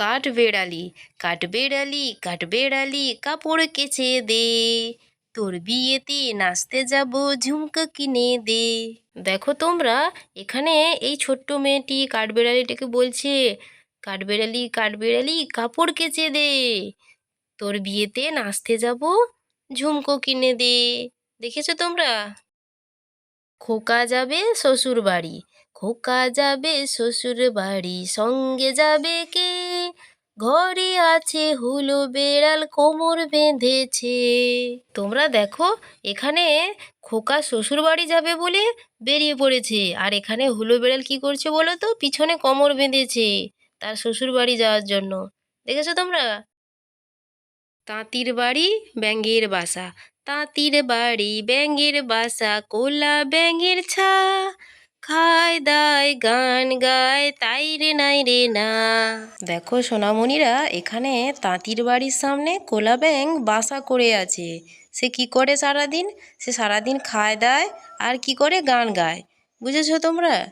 কাঠ বেড়ালি কাঠ বেড়ালি কাঠ বেড়ালি, কাপড় কেচে দে। তোর বিয়েতে নাচতে যাব, ঝুমকো কিনে দে। দেখো তোমরা, এখানে এই ছোট্ট মেয়েটি কাঠবেড়ালিটাকে বলছে কাঠবেড়ালি কাঠবেড়ালি কাপড় কেচে দে। তোর বিয়েতে নাচতে যাব, ঝুমকো কিনে দে। দেখেছ তোমরা? খোকা যাবে শ্বশুর বাড়ি খোকা যাবে শ্বশুর বাড়ি সঙ্গে যাবে কে? ঘরে আছে হুলো বেড়াল কোমর বেঁধেছে। তোমরা দেখো, এখানে খোকা শ্বশুর বাড়ি যাবে বলে বেরিয়ে পড়েছে। আর এখানে হুলো বেড়াল কি করছে বলো তো? পিছনে কোমর বেঁধেছে তার শ্বশুর বাড়ি যাওয়ার জন্য। দেখেছ তোমরা? তাঁতির বাড়ি ব্যাঙের বাসা। তাঁতির বাড়ি ব্যাঙের বাসা, কোলা ব্যাঙের ছা। খায়, দায়, গান গায়, তাই রে নাই রে না। দেখো সোনামণিরা, এখানে তাঁতির বাড়ির সামনে কোলা ব্যাঙ বাসা করে আছে। সে কি করে সারাদিন? সে সারাদিন খায়, দায়, আর কি করে গান গায়। বুঝেছ তোমরা?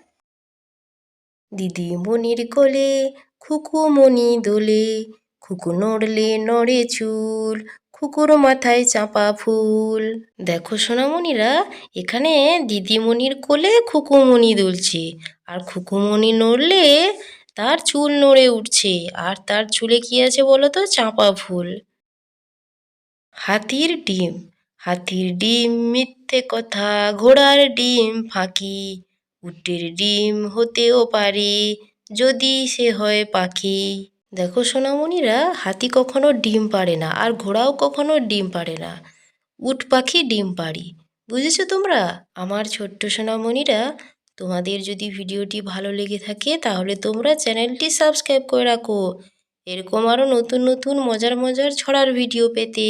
দিদিমণির কোলে, খুকুমণি দোলে, খুকু নড়লে নড়ে চুল খুকুর মাথায় চাপা ফুল। দেখো সোনামণিরা, এখানে দিদিমণির কোলে খুকুমণি দুলছে। আর খুকুমণি নড়লে তার চুল নড়ে উঠছে। আর তার চুলে কি আছে বলো তো চাপা ফুল। হাতির ডিম। হাতির ডিম মিথ্যে কথা, ঘোড়ার ডিম ফাঁকি। উটের ডিম হতেও পারে যদি সে হয় পাখি। দেখো সোনামণিরা, হাতি কখনো ডিম পারে না আর ঘোড়াও কখনো ডিম পারে না। উট পাখি ডিম পারি বুঝেছ তোমরা? আমার ছোট্ট সোনামণিরা, তোমাদের যদি ভিডিওটি ভালো লেগে থাকে, তাহলে তোমরা চ্যানেলটি সাবস্ক্রাইব করে রাখো। এরকম আরও নতুন নতুন মজার মজার ছড়ার ভিডিও পেতে।